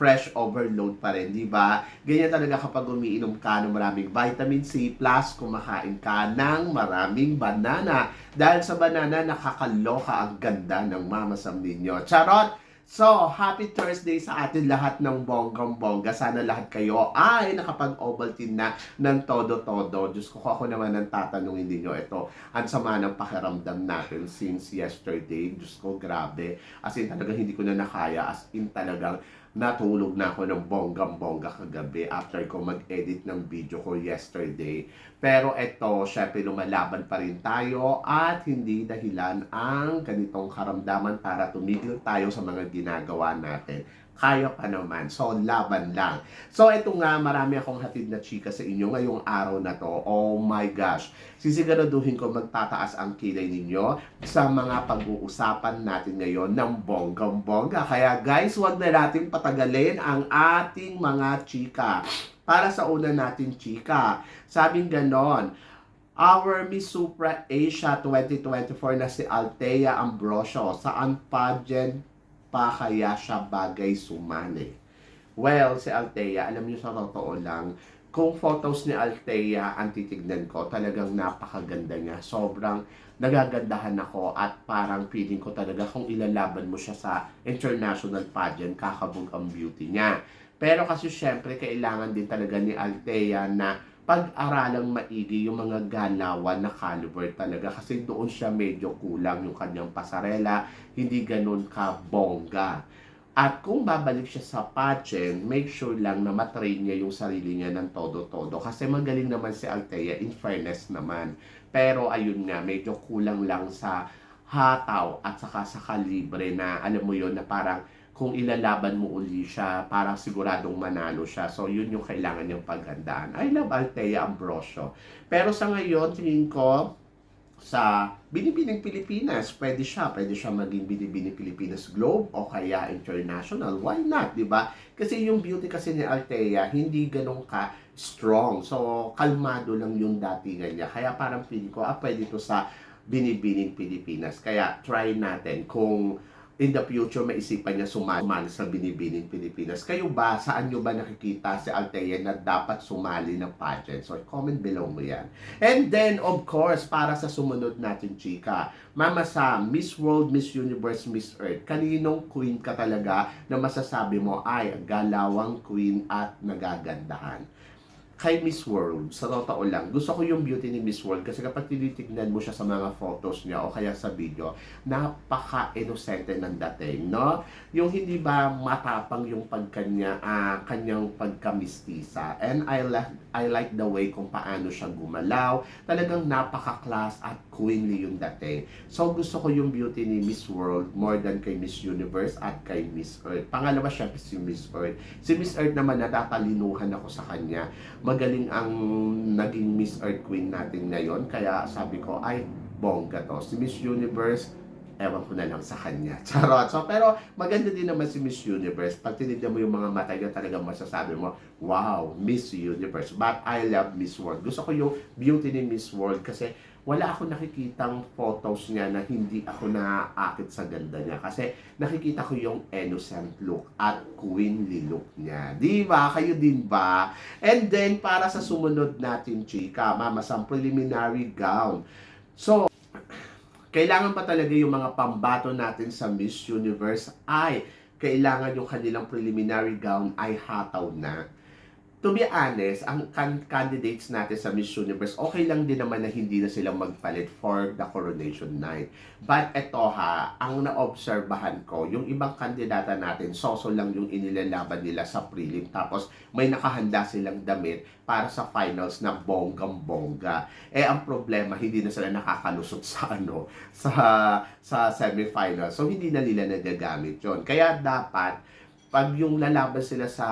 fresh overload pa rin, di ba? Ganyan talaga kapag umiinom ka ng maraming vitamin C plus kumakain ka ng maraming banana. Dahil sa banana, nakakaloka ang ganda ng mamasam ninyo. Charot! So, happy Thursday sa atin lahat ng bonggang-bongga. Sana lahat kayo ay nakapag-Ovaltine na ng todo-todo. Diyos ko, ako naman ang tatanungin ninyo ito. Ang sama ng pakiramdam natin since yesterday. Diyos ko, grabe. As in, talagang hindi ko na nakaya. As in, talagang natulog na ako ng bonggang-bongga kagabi after ko mag-edit ng video ko yesterday. Pero eto, syempre lumalaban pa rin tayo at hindi dahilan ang ganitong karamdaman para tumigil tayo sa mga ginagawa natin. Kaya pa naman. So, laban lang. So, eto nga, marami akong hatid na chika sa inyo ngayong araw na to. Oh my gosh. Sisiguraduhin ko magtataas ang kilay ninyo sa mga pag-uusapan natin ngayon ng bonggang-bongga. Kaya guys, wag na natin patagalin ang ating mga chika. Para sa una natin chika, sabing ganon, Our Miss Supra Asia 2024 na si Althea Ambrosio saan pageant pa kaya siya bagay sumali? Well, si Althea, alam niyo sa totoo lang, kung photos ni Althea ang titignan ko, talagang napakaganda niya. Sobrang nagagandahan ako at parang feeling ko talaga kung ilalaban mo siya sa international pageant, kakabog ang beauty niya. Pero kasi syempre, kailangan din talaga ni Althea na pag-aralang maigi yung mga galawan na caliber talaga kasi doon siya medyo kulang yung kanyang pasarela, hindi ganun ka bongga. At kung babalik siya sa pageant, make sure lang na matrain niya yung sarili niya ng todo-todo. Kasi magaling naman si Althea, in fairness naman. Pero ayun nga, medyo kulang lang sa hataw at saka sa kalibre na alam mo yon na parang kung ilalaban mo uli siya, parang siguradong manalo siya. So, yun yung kailangan niyang paghandaan. I love Althea Ambrosio. Pero sa ngayon, tingin ko, sa Binibining Pilipinas, pwede siya, pwede siya maging Binibining Pilipinas Globe o kaya international. Why not, di ba? Kasi yung beauty kasi ni Althea, hindi ganun ka strong. So, kalmado lang yung datingan niya. Kaya parang feeling ko, ah, pwede to sa Binibining Pilipinas. Kaya try natin kung in the future maisipan niya sumali sa Binibining Pilipinas. Kayo ba, saan nyo ba nakikita si Althea na dapat sumali ng pageant? So, comment below mo yan. And then, of course, para sa sumunod natin, chika, Mama Sam, Miss World, Miss Universe, Miss Earth, kaninong queen ka talaga na masasabi mo ay galawang queen at nagagandahan? Kay Miss World, sa totoo lang, gusto ko yung beauty ni Miss World kasi kapag tinitignan mo siya sa mga photos niya o kaya sa video, napaka-inosente ng dating, no? Yung hindi ba matapang yung pagkanya, ah, kanyang pagkamistisa. And I like, I like the way kung paano siya gumalaw. Talagang napaka-class at queenly yung dating. So gusto ko yung beauty ni Miss World more than kay Miss Universe at kay Miss Earth. Pangalawa syempre si Miss Earth. Si Miss Earth naman natatalinuhan ako sa kanya. Magaling ang naging Miss Earth Queen natin ngayon. Kaya sabi ko, ay, bongga to. Si Miss Universe, ewan ko na lang sa kanya. Charot. So, pero maganda din naman si Miss Universe. Pag tinignan mo yung mga mata niya, talagang masasabi mo, wow, Miss Universe. But I love Miss World. Gusto ko yung beauty ni Miss World kasi wala ako nakikitang photos niya na hindi ako naaakit sa ganda niya. Kasi nakikita ko yung innocent look at queenly look niya. Di ba? Kayo din ba? And then, para sa sumunod natin, chika, mama, sa preliminary gown. So, kailangan pa talaga yung mga pambato natin sa Miss Universe ay kailangan yung kanilang preliminary gown ay hataw na to be honest, ang can- candidates natin sa Miss Universe, okay lang din naman na hindi na sila magpalit for the coronation night. But eto ha, ang naobserbahan ko, yung ibang kandidata natin, soso lang yung inilalaban nila sa prelim. Tapos may nakahanda silang damit para sa finals na bonggang-bongga. Eh ang problema, hindi na sila nakakalusot sa ano, sa sa semifinals. So hindi na nila nagagamit 'yon. Kaya dapat pag yung lalaban sila sa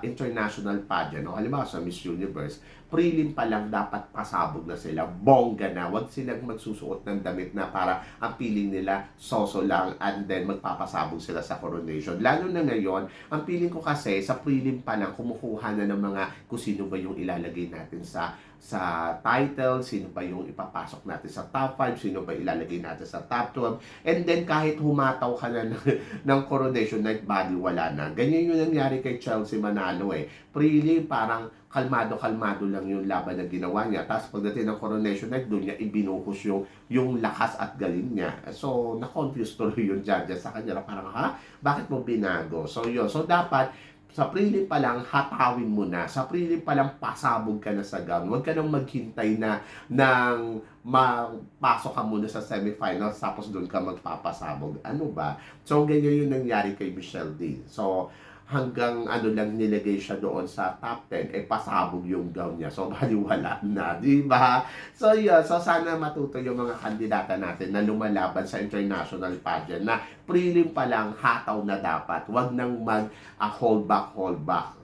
international pageant, o halimbawa sa Miss Universe, prelim pa lang dapat pasabog na sila, bongga na, wag silang magsusuot ng damit na para ang piling nila soso lang and then magpapasabog sila sa coronation. Lalo na ngayon, ang piling ko kasi sa prelim pa lang, kumukuha na ng mga kung sino ba yung ilalagay natin sa sa title, sino ba yung ipapasok natin sa top 5, sino ba ilalagay natin sa top 12, and then kahit humataw ka na ng, coronation night body, wala na. Ganyan yung nangyari kay Chelsea Manalo eh. Prelim, parang kalmado-kalmado lang yung laban na ginawa niya. Tapos pagdating ng coronation night, doon niya ibinuhos yung, yung lakas at galing niya. So, na-confuse tuloy yung judges sa kanya. Parang, ha? Bakit mo binago? So, yun. So, dapat, sa prelim pa lang, hatawin mo na. Sa prelim pa lang, pasabog ka na sa gown. Huwag ka nang maghintay na ng mapasok ka muna sa semifinals tapos doon ka magpapasabog. Ano ba? So, ganyan yung nangyari kay Michelle D. So, hanggang ano lang nilagay siya doon sa top 10, eh pasabog yung gown niya. So, baliwala na, di ba? So, yun. So, sana matuto yung mga kandidata natin na lumalaban sa international pageant na prelim pa lang hataw na dapat. Huwag nang mag uh, hold back, hold back.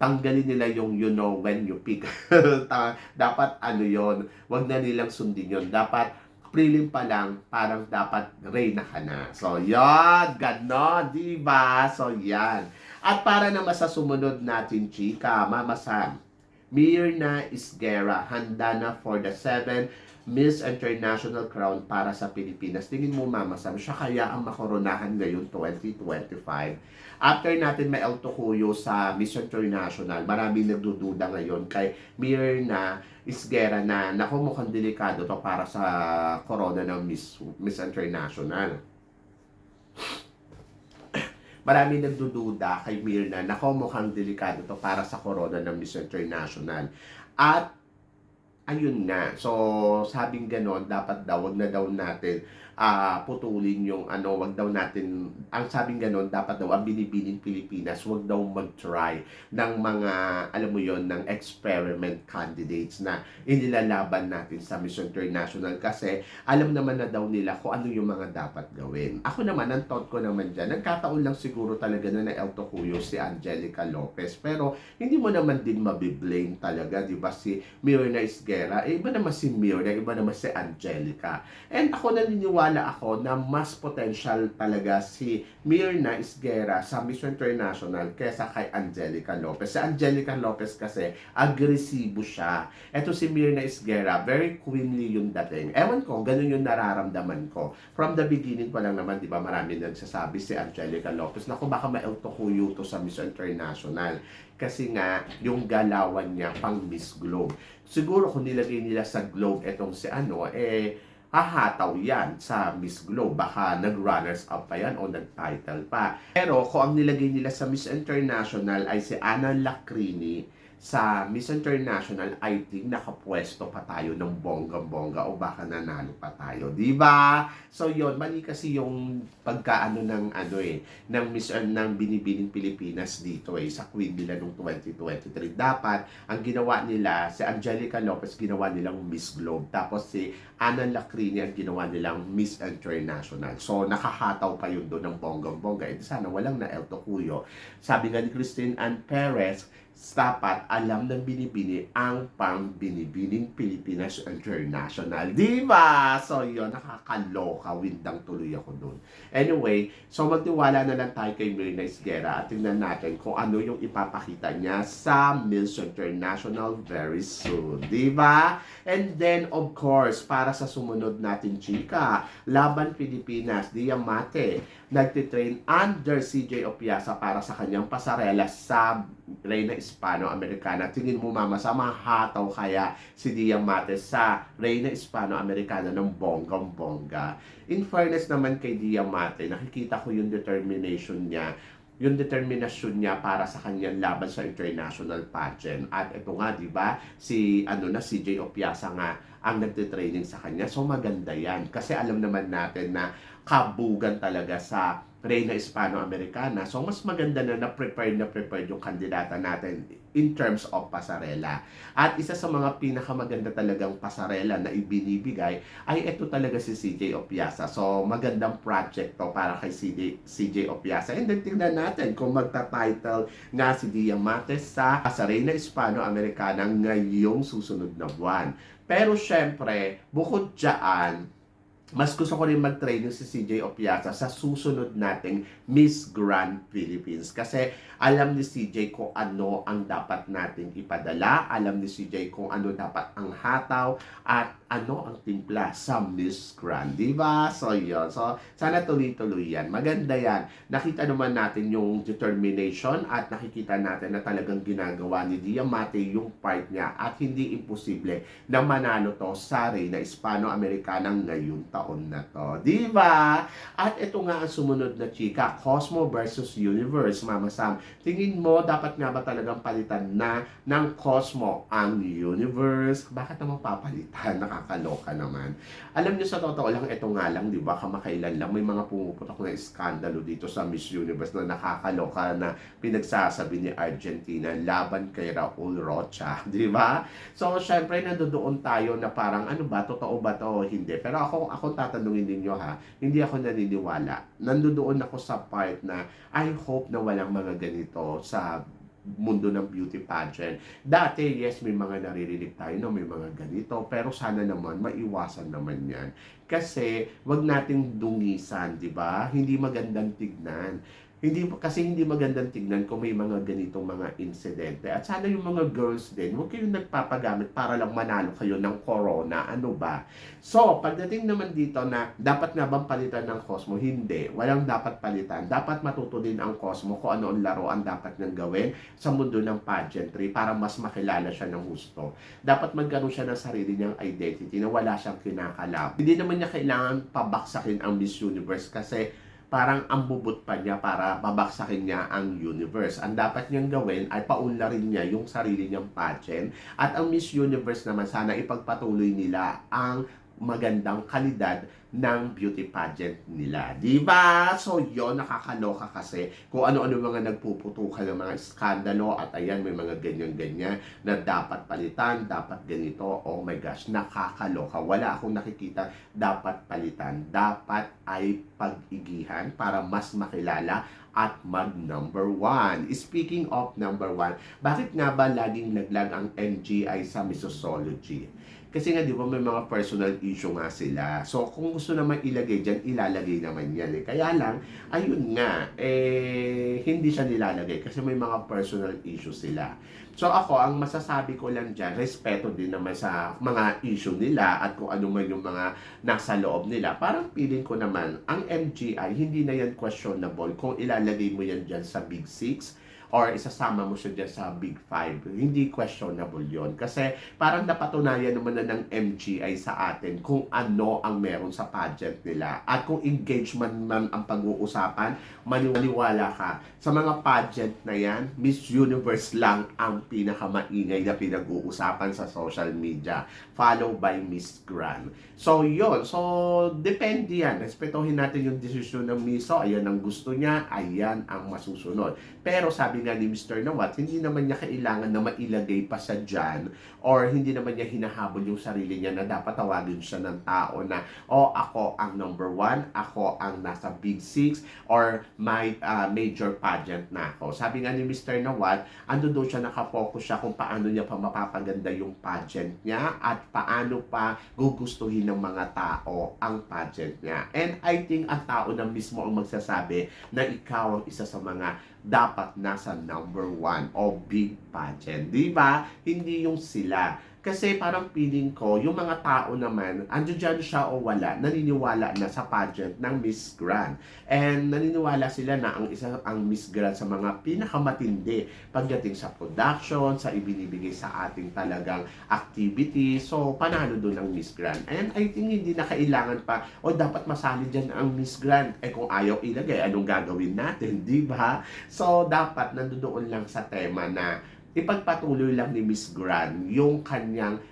Tanggalin nila yung you know when you pick. Dapat ano yon Huwag na nilang sundin yon Dapat prelim pa lang, parang dapat reyna ka na. So, yan, ganon, di ba? So, yan. At para naman sa sumunod natin, chika, Mama Sam, Mirna Isguera, handa na for the 7 Miss International Crown para sa Pilipinas. Tingin mo, Mama Sam, siya kaya ang makoronahan ngayon 2025? After natin may El Tocuyo sa Miss International, maraming nagdududa ngayon kay Mirna Isguera na naku mukhang delikado to para sa corona ng Miss, Miss International marami nagdududa kay Mirna na mukhang delikado to para sa corona ng Miss International. At ayun nga. So, sabing ganon, dapat daw, na daw natin uh, putulin yung ano, wag daw natin, ang sabing ganon, dapat daw, ang binibining Pilipinas, wag daw mag-try ng mga, alam mo yon ng experiment candidates na inilalaban natin sa Miss International kasi alam naman na daw nila kung ano yung mga dapat gawin. Ako naman, ang thought ko naman dyan, nagkataon lang siguro talaga na na El Tocuyo si Angelica Lopez, pero hindi mo naman din mabiblame talaga, di ba, si Mirna Isguera, eh, iba naman si Mirna, iba naman si Angelica. And ako naniniwala naniniwala ako na mas potential talaga si Mirna Isguera sa Miss International kesa kay Angelica Lopez. Si Angelica Lopez kasi agresibo siya. Ito si Mirna Isguera, very queenly yung dating. Ewan ko, ganun yung nararamdaman ko. From the beginning pa lang naman, di ba, marami nagsasabi si Angelica Lopez, naku, baka maeltokuyo to sa Miss International kasi nga yung galawan niya pang Miss Globe. Siguro kung nilagay nila sa Globe etong si ano, eh hahataw yan sa Miss Globe. Baka nag-runners up pa yan o nag-title pa. Pero kung ang nilagay nila sa Miss International ay si Ana Lacrini, sa Miss International, I think nakapwesto pa tayo ng bonggang-bongga o baka nanalo pa tayo, 'di ba? So 'yon, mali kasi yung pagkaano ng ano eh, ng Miss uh, ng binibining Pilipinas dito eh sa Queen nila nung 2023. Dapat ang ginawa nila si Angelica Lopez ginawa nilang Miss Globe, tapos si Ana Lacrini ang ginawa nilang Miss International. So nakahataw pa yun doon ng bonggang-bongga. Eh sana walang na El Tocuyo. Sabi nga ni Christine Ann Perez, dapat alam ng binibini ang pang binibining Pilipinas International. Di ba? So, yun, nakakaloka. Windang tuloy ako doon. Anyway, so magtiwala na lang tayo kay Mirna Isguera at tingnan natin kung ano yung ipapakita niya sa Miss International very soon. Di ba? And then, of course, para sa sumunod natin, chika, Laban Pilipinas, Diamante, nagtitrain under CJ Opiasa para sa kanyang pasarela sa Reina Hispano-Americana. Tingin mo mama, sa mahataw kaya si Diamante sa Reina Hispano-Americana ng bonggang-bongga. In fairness naman kay Diamante, nakikita ko yung determination niya yung determinasyon niya para sa kanyang laban sa international pageant. At ito nga, di ba, si ano na si Jay Opiasa nga ang nagtitraining sa kanya. So maganda yan. Kasi alam naman natin na kabugan talaga sa Reina Hispano-Americana. So mas maganda na na-prepared na prepared yung kandidata natin in terms of pasarela. At isa sa mga pinakamaganda talagang pasarela na ibinibigay ay ito talaga si CJ Opiasa. So magandang project to para kay CJ, CJ Opiasa. And then tingnan natin kung magta-title nga si Diamates sa sa Reina Hispano-Americana ngayong susunod na buwan. Pero syempre, bukod dyan, mas gusto ko rin mag-training si CJ Opiasa sa susunod nating Miss Grand Philippines. Kasi alam ni CJ kung ano ang dapat nating ipadala, alam ni CJ kung ano dapat ang hataw, at ano ang timpla sa Miss Grand. Di ba? So, yun. So, sana tuloy-tuloy yan. Maganda yan. Nakita naman natin yung determination at nakikita natin na talagang ginagawa ni Diamante yung part niya at hindi imposible na manalo to sa Reyna Hispano-Americana ngayong taon na to. Di ba? At ito nga ang sumunod na chika, Cosmo versus Universe, Mama Sam. Tingin mo, dapat nga ba talagang palitan na ng Cosmo ang Universe? Bakit naman papalitan? Nakakaloka naman. Alam niyo sa totoo lang, ito nga lang, di ba, kamakailan lang, may mga pumuputok na iskandalo dito sa Miss Universe na nakakaloka na pinagsasabi ni Argentina laban kay Raul Rocha, di ba? So, syempre, nandoon tayo na parang, ano ba, totoo ba to hindi? Pero ako, ako tatanungin ninyo ha, hindi ako naniniwala. Nandoon ako sa part na, I hope na walang mga ganito sa mundo ng beauty pageant. Dati, yes, may mga naririnig tayo na may mga ganito, pero sana naman maiwasan naman yan. Kasi, wag nating dungisan, di ba? Hindi magandang tignan. Hindi kasi hindi magandang tignan kung may mga ganitong mga insidente. At sana yung mga girls din, huwag kayong nagpapagamit para lang manalo kayo ng corona. Ano ba? So, pagdating naman dito na dapat nga bang palitan ng Cosmo? Hindi. Walang dapat palitan. Dapat matuto din ang Cosmo kung ano ang laro ang dapat niyang gawin sa mundo ng pageantry para mas makilala siya ng gusto. Dapat magkaroon siya ng sarili niyang identity na wala siyang kinakalap. Hindi naman niya kailangan pabaksakin ang Miss Universe kasi parang ang bubot pa niya para babaksakin niya ang universe. Ang dapat niyang gawin ay paunlarin niya yung sarili niyang pageant. At ang Miss Universe naman, sana ipagpatuloy nila ang magandang kalidad ng beauty pageant nila. Di ba? So, yon nakakaloka kasi kung ano-ano mga nagpuputukan ng mga skandalo at ayan, may mga ganyan-ganyan na dapat palitan, dapat ganito. Oh my gosh, nakakaloka. Wala akong nakikita dapat palitan. Dapat ay pag-igihan para mas makilala at mag number one. Speaking of number one, bakit nga ba laging laglag ang NGI sa Misosology? Kasi nga, di ba, may mga personal issue nga sila. So, kung gusto naman ilagay dyan, ilalagay naman yan. Eh. Kaya lang, ayun nga, eh, hindi siya nilalagay kasi may mga personal issue sila. So, ako, ang masasabi ko lang dyan, respeto din naman sa mga issue nila at kung ano man yung mga nasa loob nila. Parang feeling ko naman, ang MGI, hindi na yan questionable kung ilalagay mo yan dyan sa Big Six or isasama mo siya dyan sa Big Five. Hindi questionable yon Kasi parang napatunayan naman na ng MGI sa atin kung ano ang meron sa pageant nila. At kung engagement man ang pag-uusapan, maniwala ka. Sa mga pageant na yan, Miss Universe lang ang pinakamaingay na pinag-uusapan sa social media. Followed by Miss Grand. So, yon So, depende yan. Respetuhin natin yung desisyon ng Miso. Ayan ang gusto niya. Ayan ang masusunod. Pero sabi nga ni Mr. Nawat, hindi naman niya kailangan na mailagay pa sa dyan or hindi naman niya hinahabol yung sarili niya na dapat tawagin siya ng tao na, oh, ako ang number one, ako ang nasa big six, or my uh, major pageant na ako. Sabi nga ni Mr. Nawat, ando doon siya nakafocus siya kung paano niya pa mapapaganda yung pageant niya at paano pa gugustuhin ng mga tao ang pageant niya. And I think ang tao na mismo ang magsasabi na ikaw ang isa sa mga dapat nasa number one o big pageant. Di ba? Hindi yung sila. Kasi parang feeling ko, yung mga tao naman, andyan dyan siya o wala, naniniwala na sa pageant ng Miss Grand. And naniniwala sila na ang isa ang Miss Grand sa mga pinakamatindi pagdating sa production, sa ibinibigay sa ating talagang activity. So, panalo doon ang Miss Grand. And I think hindi na kailangan pa, o dapat masali dyan ang Miss Grand. Eh kung ayaw ilagay, anong gagawin natin, di ba? So, dapat nandoon lang sa tema na ipagpatuloy lang ni Miss Gran yung kanyang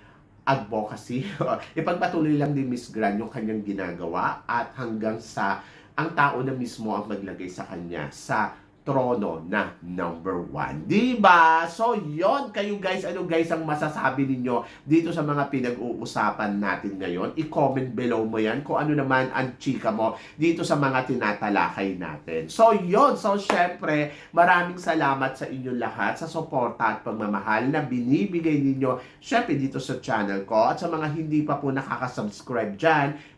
advocacy. Ipagpatuloy lang ni Miss Gran yung kanyang ginagawa at hanggang sa ang tao na mismo ang maglagay sa kanya sa trono na number one. Diba? So, yon kayo guys, ano guys ang masasabi ninyo dito sa mga pinag-uusapan natin ngayon? I-comment below mo yan kung ano naman ang chika mo dito sa mga tinatalakay natin. So, yon So, syempre, maraming salamat sa inyong lahat sa suporta at pagmamahal na binibigay ninyo syempre dito sa channel ko at sa mga hindi pa po nakaka-subscribe dyan,